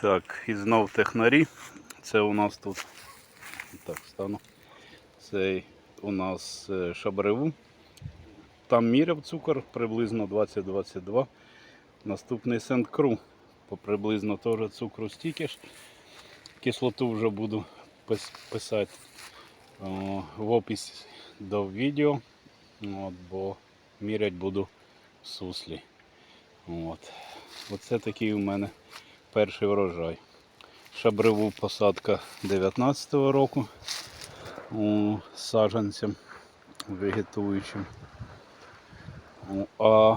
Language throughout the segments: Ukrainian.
Так, і знов технарі. Це у нас тут. Так, стану. Це у нас е, шабреву. Там міряв цукор приблизно 20-22. Наступний Сент-Кру. Приблизно теж цукру стільки ж. Кислоту вже буду писати в опис до відео. От, бо мірять буду в суслі. От. Оце такий у мене перший врожай. Шабреву посадка 19-го року у саджанцям вегетуючим. А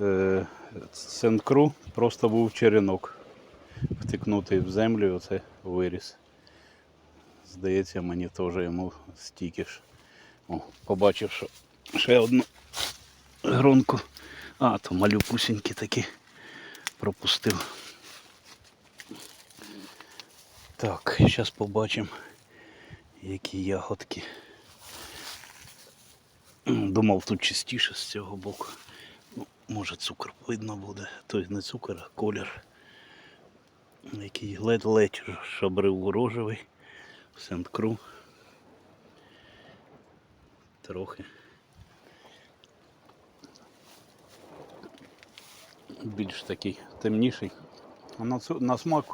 е, Сенкру просто був черенок втикнутий в землю, оце виріс. Здається, мені теж йому стільки ж. О, побачив, що ще одну гронку. А, то малюпусінькі такі пропустив. Так, зараз побачимо, які ягодки. Думав тут чистіше з цього боку. Ну, може цукор видно буде. Тобто не цукор, а колір. Який ледь-ледь шабрив рожевий. Сент-Кру. Трохи. Більш такий темніший. А на, цу- на смак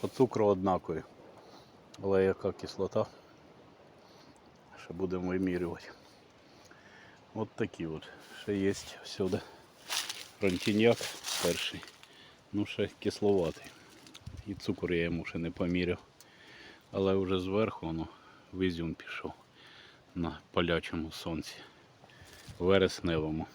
по цукру однакові. Але яка кислота. Ще будемо вимірювати. От такі от. Ще є всюди. Фронтіньяк перший. Ну ще кисловатий. І цукор я йому ще не поміряв. Але вже зверху воно в ізюм пішов на палячому сонці. Вересневому.